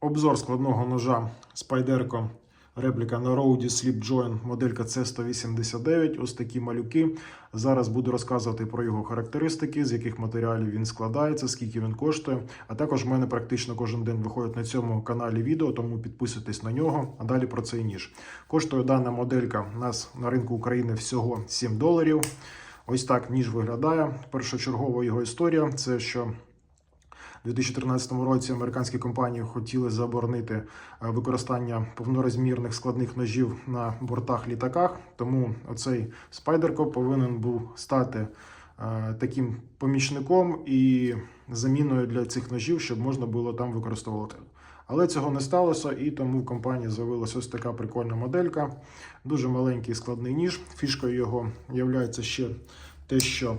Обзор складного ножа Spyderco репліка на Rode Slip Joint моделька C189. Ось такі малюки. Зараз буду розказувати про його характеристики, з яких матеріалів він складається, скільки він коштує. А також в мене практично кожен день виходить на цьому каналі відео, тому підписуйтесь на нього. А далі про цей ніж. Коштує дана моделька у нас на ринку України всього 7 доларів. Ось так ніж виглядає. Першочергова його історія це що. У 2013 році американські компанії хотіли заборонити е, використання повнорозмірних складних ножів на бортах літаках. Тому оцей спайдерко повинен був стати е, таким помічником і заміною для цих ножів, щоб можна було там використовувати. Але цього не сталося, і тому в компанії з'явилася ось така прикольна моделька. Дуже маленький складний ніж. Фішкою його є ще те, що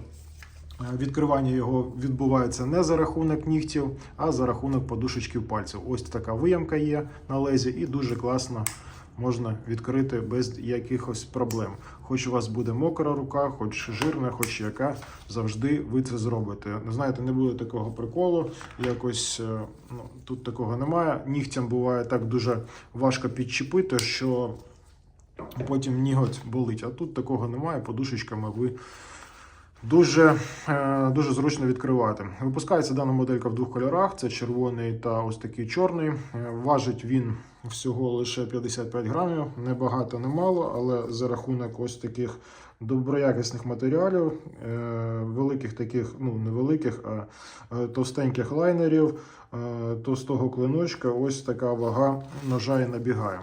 Відкривання його відбувається не за рахунок нігтів, а за рахунок подушечків пальців. Ось така виямка є на лезі, і дуже класно можна відкрити без якихось проблем. Хоч у вас буде мокра рука, хоч жирна, хоч яка, завжди ви це зробите. Знаєте, не буде такого приколу. Якось е, ну, тут такого немає. Нігтям буває так дуже важко підчепити, що потім ніготь болить. А тут такого немає. Подушечками ви. Дуже е, дуже зручно відкривати. Випускається дана моделька в двох кольорах: це червоний та ось такий чорний. Е, Важить він всього лише 55 грамів. Не багато, не мало, але за рахунок ось таких доброякісних матеріалів, е, великих таких, ну не великих, а товстеньких лайнерів, товстого клиночка, ось така вага ножа і набігає.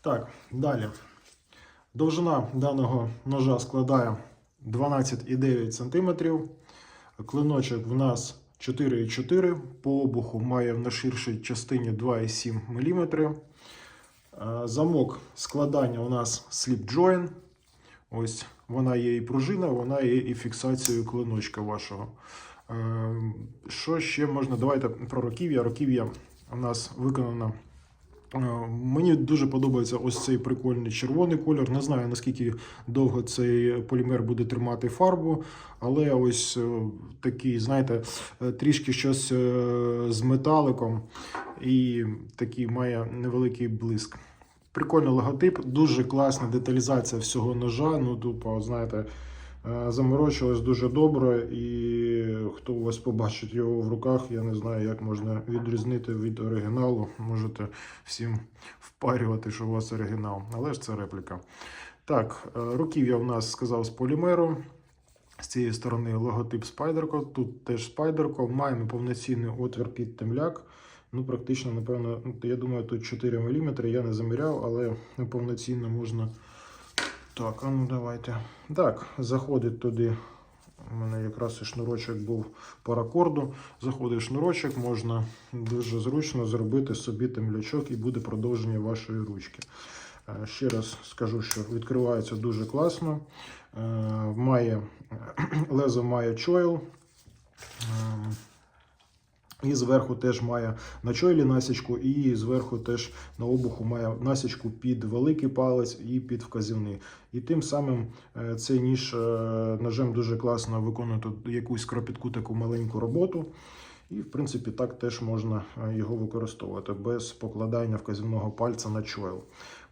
Так, далі. Довжина даного ножа складає 12,9 см. Клиночок в нас 4,4 по обуху має в найширшій частині 2,7 мм. Е, Замок складання у нас slip joint. Ось вона є і пружина, вона є і фіксацією клиночка вашого. Е, Що ще можна? Давайте про руків'я. Руків'я у нас виконано. Е, Мені дуже подобається ось цей прикольний червоний кольор. Не знаю наскільки довго цей полімер буде тримати фарбу, але ось е, такий, знаєте, е, трішки щось з металиком і такий має невеликий блиск. Прикольний логотип, дуже класна деталізація всього ножа. Ну, тупо, знаєте, заморочилось дуже добре, і хто у вас побачить його в руках, я не знаю, як можна відрізнити від оригіналу. Можете всім впарювати, що у вас оригінал, але ж це репліка. Так, е, руків'я в нас сказав з полімеру. З цієї сторони логотип Spyderco, тут теж Spyderco. Маємо повноцінний отвір під темляк. Ну, практично, напевно, я думаю, тут 4 мм. Я не заміряв, але повноцінно можна. Так, а ну давайте. Так, заходить туди. У мене якраз і шнурочок був паракорду. Заходить шнурочок, можна дуже зручно зробити собі темлячок і буде продовження вашої ручки. Е, Ще раз скажу, що відкривається дуже класно. Е, Має, лезо має чойл. І зверху теж має на чойлі насічку, і зверху теж на обуху має насічку під великий палець і під вказівний. І тим самим е, цей ніж е, ножем дуже класно виконує тут якусь кропітку таку маленьку роботу. І, в принципі, так теж можна е, його використовувати без покладання вказівного пальця на чойл.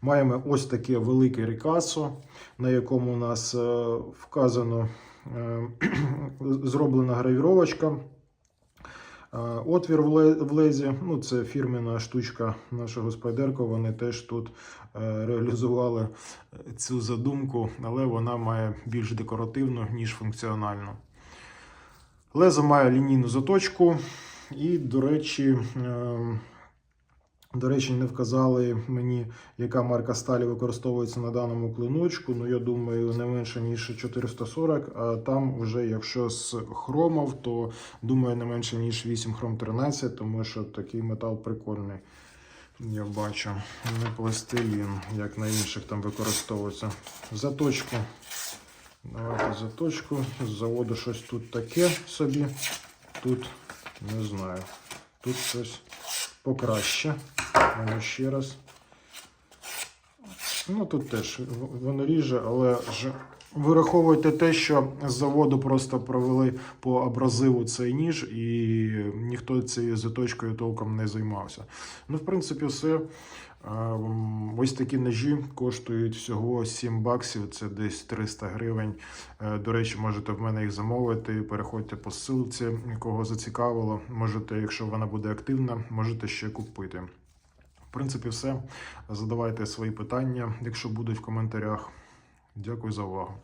Маємо ось таке велике рікасо, на якому у нас вказано зроблена гравіровочка. Е, Отвір в лезі, ну це фірмена штучка нашого спайдерка. Вони теж тут е, реалізували цю задумку, але вона має більш декоративну, ніж функціональну. Лезо має лінійну заточку, і, до речі, е, до речі, не вказали мені, яка марка сталі використовується на даному клиночку. Ну, я думаю, не менше, ніж 440, а там вже, якщо з хромов, то думаю, не менше, ніж 8 хром 13, тому що такий метал прикольний. Я бачу, не пластилін, як на інших там використовується. Заточку. Давайте заточку. З заводу щось тут таке собі. Тут не знаю. Тут щось покраще. Ну, ще раз. Ну тут теж воно ріже, але ж Вираховуйте те, що з заводу просто провели по абразиву цей ніж, і ніхто цією заточкою толком не займався. Ну, в принципі, все. Ем, Ось такі ножі коштують всього 7 баксів, це десь 300 гривень. Е, До речі, можете в мене їх замовити. Переходьте по ссылці, кого зацікавило. Можете, якщо вона буде активна, можете ще купити. В принципі, все. Задавайте свої питання, якщо будуть в коментарях. Дякую за увагу.